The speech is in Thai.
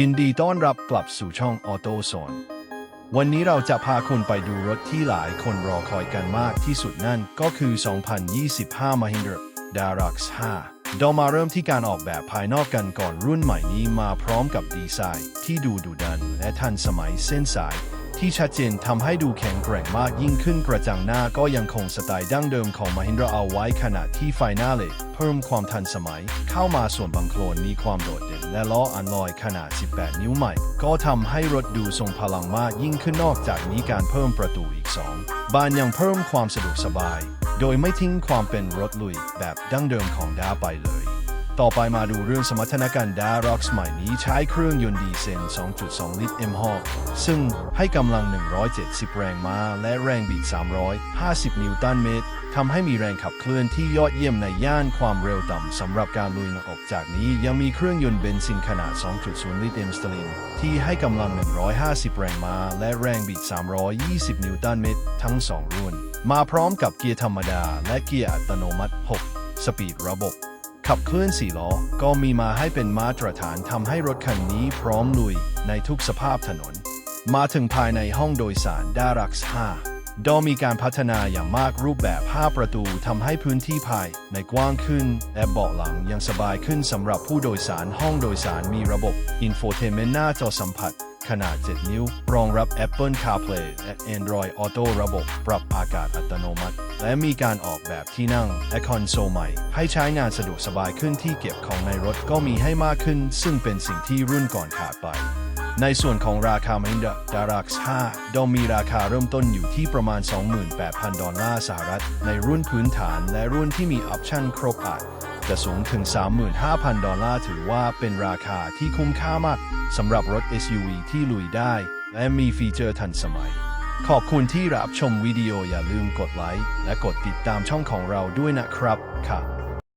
ยินดีต้อนรับกลับสู่ช่องออโตโซนวันนี้เราจะพาคุณไปดูรถที่หลายคนรอคอยกันมากที่สุดนั่นก็คือ 2025 Mahindra Darax 5เรามาเริ่มที่การออกแบบภายนอกกันก่อนรุ่นใหม่นี้มาพร้อมกับดีไซน์ที่ดูดุดันและทันสมัยเส้นสาย ที่ชัดเจนทำให้ดูแข็งแกร่งมากยิ่งขึ้นกระจังหน้าก็ยังคงสไตล์ดั้งเดิมของ Mahindra เอาไว้ขณะที่ไฟหน้าเล็กเพิ่มความทันสมัย เข้ามาส่วนบังโคลนมีความโดดเด่นและล้ออันลอยขนาด 18 นิ้วใหม่ ก็ทำให้รถดูทรงพลังมากยิ่งขึ้นนอกจากนี้การเพิ่มประตูอีก 2 บานยังเพิ่มความสะดวกสบาย โดยไม่ทิ้งความเป็นรถลุยแบบดั้งเดิมของด้าไปเลย ต่อไปมาดูเรื่องสมรรถนะการดาร็อกใหม่นี้ใช้เครื่องยนต์ดีเซล 2.2 ลิตร M ฮอซึ่งให้กำลัง 170 แรงม้า และแรงบิด 350 นิวตันเมตรทำให้มีแรงขับเคลื่อนที่ยอดเยี่ยมในย่านความเร็วต่ำสำหรับการลุยออกจากนี้ยังมีเครื่องยนต์เบนซินขนาด 2.0 ลิตร M สตลินที่ให้กำลัง 150 แรงม้า และแรงบิด 320 นิวตันเมตร ทั้ง 2 รุ่น มาพร้อมกับเกียร์ธรรมดา และเกียร์อัตโนมัติ 6 สปีดระบบ ขับเคลื่อน4ล้อก็มีมาให้เป็นมาตรฐานทำให้รถคันนี้พร้อมลุยในทุกสภาพถนน มาถึงภายในห้องโดยสารดารักซ์5ดอมีการพัฒนาอย่างมากรูปแบบ 5 ประตูทำให้พื้นที่ภายในกว้างขึ้นและเบาะหลังยังสบายขึ้นสำหรับผู้โดยสารห้องโดยสารมีระบบ Infotainment หน้าจอสัมผัส ขนาด 7 นิ้ว รองรับ Apple CarPlay และ Android Auto ระบบ ปรับอากาศอัตโนมัติ และมีการออกแบบที่นั่งและคอนโซลใหม่ ให้ใช้งานสะดวกสบายขึ้นที่เก็บของในรถก็มีให้มากขึ้น ซึ่งเป็นสิ่งที่รุ่นก่อนขาดไป ในส่วนของราคา Mahindra Darax 5ดอมมีราคาเริ่มต้นอยู่ที่ประมาณ 28,000 ดอลลาร์สหรัฐ ในรุ่นพื้นฐานและรุ่นที่มีออปชั่นครบอาจ จะสูงถึง 35,000 ดอลลาร์ถือว่าเป็นราคาที่คุ้มค่ามากสำหรับรถ SUV ที่ลุยได้ และมีฟีเจอร์ทันสมัย ขอบคุณที่รับชมวิดีโออย่าลืมกดไลค์และกดติดตามช่องของเราด้วยนะครับค่ะ